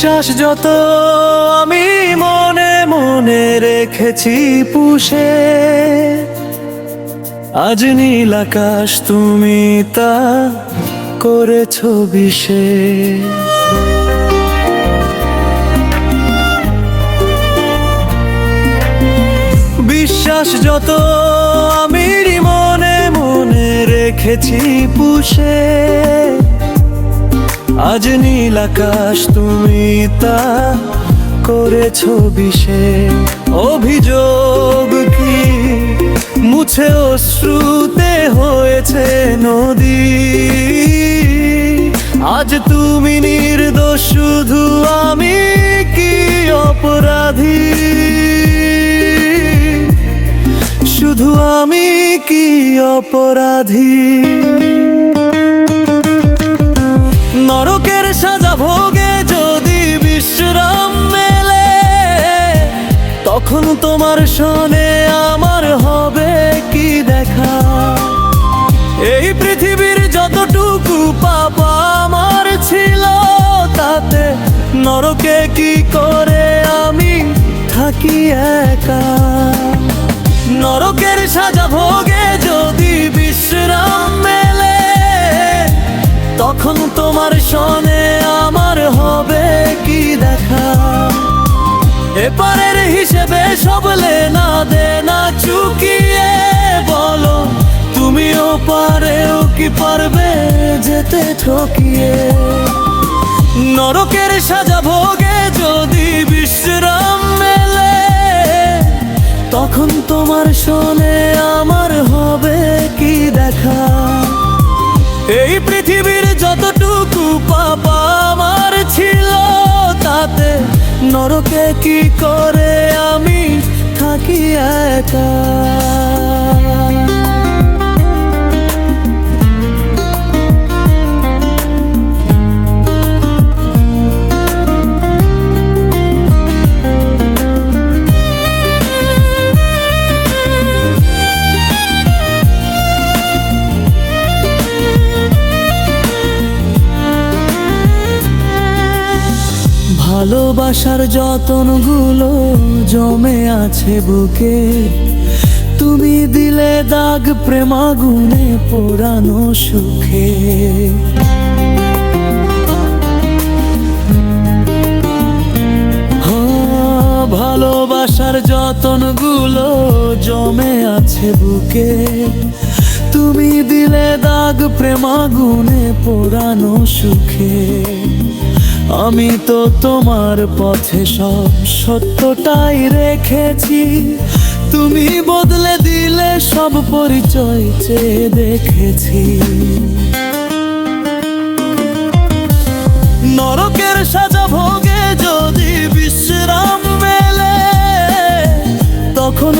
বিশ্বাস যত আমি মনে মনে রেখেছি পুষে, আজ নীল আকাশ তুমি তা করেছ বিষে। বিশ্বাস যত আমি মনে মনে রেখেছি পুষে আজ নীল আকাশ তুমি তা করেছ বিষে। অভিযোগ কি? মুছে অশ্রুতে হয়েছে নদী। আজ তুমি নির্দোষ, শুধু আমি কি অপরাধী? শুধু আমি কি অপরাধী? তখন তোমার শোনে আমার হবে কি দেখা? এই পৃথিবীর যতটুকু পাপা আমার ছিল, তাতে নরকে কি করে আমি থাকি একা? নরকের সাজা ভোগে যদি বিশ্রাম মেলে, তখন তোমার শোনে আমার হিসেবে সবলে না দে না চুকিয়ে, বলো তুমিও পারেও কি পারবে যেতে ঠকিয়ে? নরকের সাজা ভোগে যদি বিশ্রাম মেলে, তখন তোমার শোনে আমার হবে কি দেখা? এই পৃথিবীর যতটুকু পাপা আমার ছিল, তাতে নরকে কি করে আমি থাকি একা ভালোবাসার যতনগুলো জমে আছে বুকে, তুমি দিলে দাগ প্রেমাগুনে পোড়ানো সুখে। ভালোবাসার যতনগুলো জমে আছে বুকে, তুমি দিলে দাগ প্রেমাগুনে পোড়ানো সুখে। আমি তো তোমার পথে সব সত্যটাই রেখেছি। তুমি বদলে দিলে সব পরিচয় চেয়ে দেখেছি। নরকের সাজা ভোগে যদি বিশ্রাম মেলে, তখন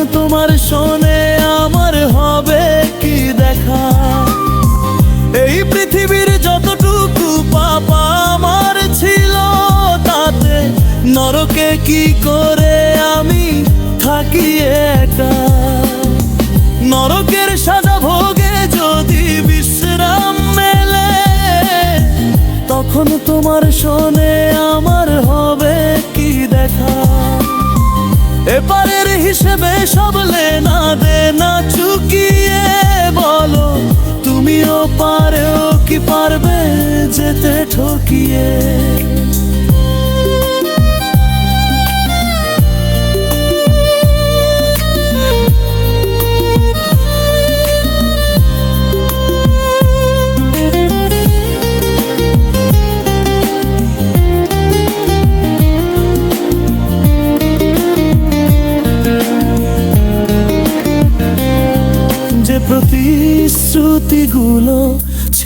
এপারের হিসেবে সব লেনা দে না চুকিয়ে বলো তুমিও পারেও কি পারবে যেতে ঠকিয়ে?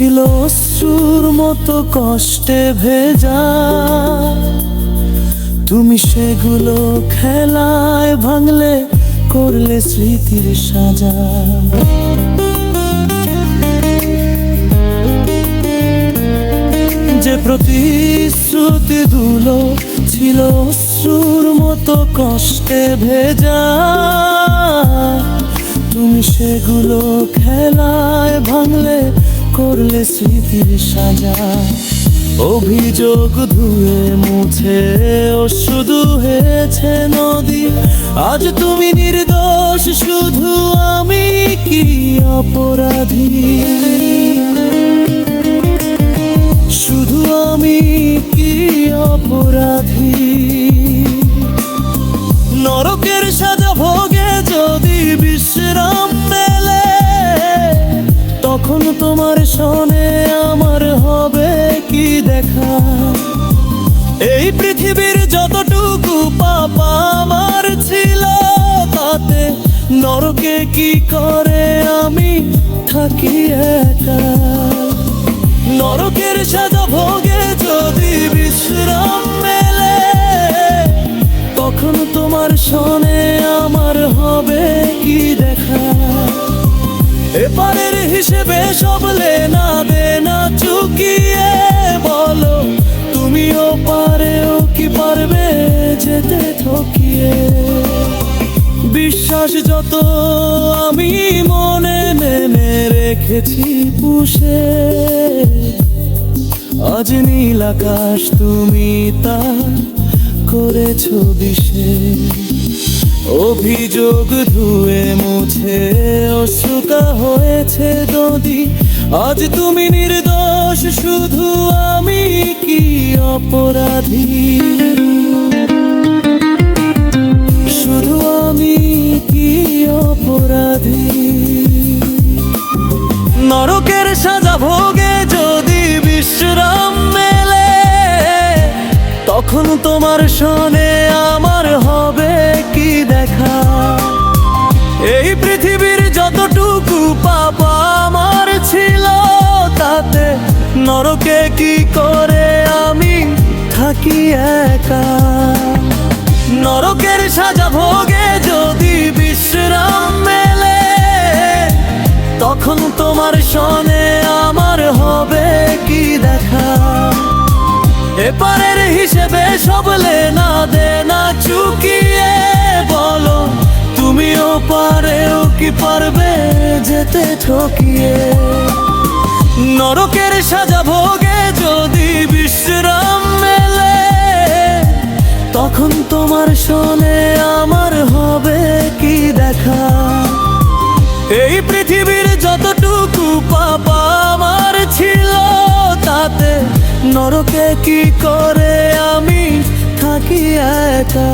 ছিল অশ্রুর মতো কষ্টে ভেজা। তুমি সেগুলো খেলায় ভাঙলে, করলে স্মৃতির সাজা। যে প্রতিশ্রুতি দুলো ছিল অশ্রুর মতো কষ্টে ভেজা। তুমি সেগুলো খেলায় ভাঙলে করলে স্মৃতির সাজা। অভিযোগ ধুয়ে মুছে ও শুধু হয়েছে নদী। আজ তুমি নির্দোষ, শুধু আমি কি অপরাধী? শুধু আমি কি অপরাধী? নরকের সাজা ভোগে যদি বিশ্রাম তখন তোমার শোনে আমার হবে কি দেখা? এই পৃথিবীর যতটুকু পাপা আমার ছিল, তাতে নরকে কি করে আমি থাকি একা? নরকের সাজা ভোগে যদি বিশ্রাম মেলে, তখন তোমার শোনে আমার হবে কি দেখা? এপারের হিসেবে সব লেনা দেনা চুকিয়ে বলো, তুমিও পারেও কি পারবে যেতে ঠকিয়ে? বিশ্বাস যত আমি মনে নেমে রেখেছি পুষে, আজ নীল আকাশ তুমি তা করেছ দিশে অভিযোগ ধুয়ে মুছে, অশ্রুকা হয়েছে নদী। আজ তুমি নির্দোষ, শুধু আমি কি অপরাধী? শুধু আমি কি অপরাধী? নরকের সাজা ভোগে যদি বিশ্রাম মেলে, তখন তোমার শোনে হবে কি দেখা? এই পৃথিবীর যতটুকু পাপা আমার ছিল, তাতে নরকে কি করে আমি থাকি একা? নরকের সাজা ভোগে যদি বিশ্রাম মেলে, তখন তোমার শোনে আমার হবে কি দেখা? এপারের হিসেবে সব লেনা দেনা চুকিয়ে বলো, তুমিও পারেও কি পারবে যেতে ঠকিয়ে? নরকের সাজা ভোগে যদি বিশ্রাম মেলে, তখন তোমার শোনে আমার হবে কি দেখা? এই পৃথিবীর যতটুকু পাপা নরকে কি করে আমি থাকি একা?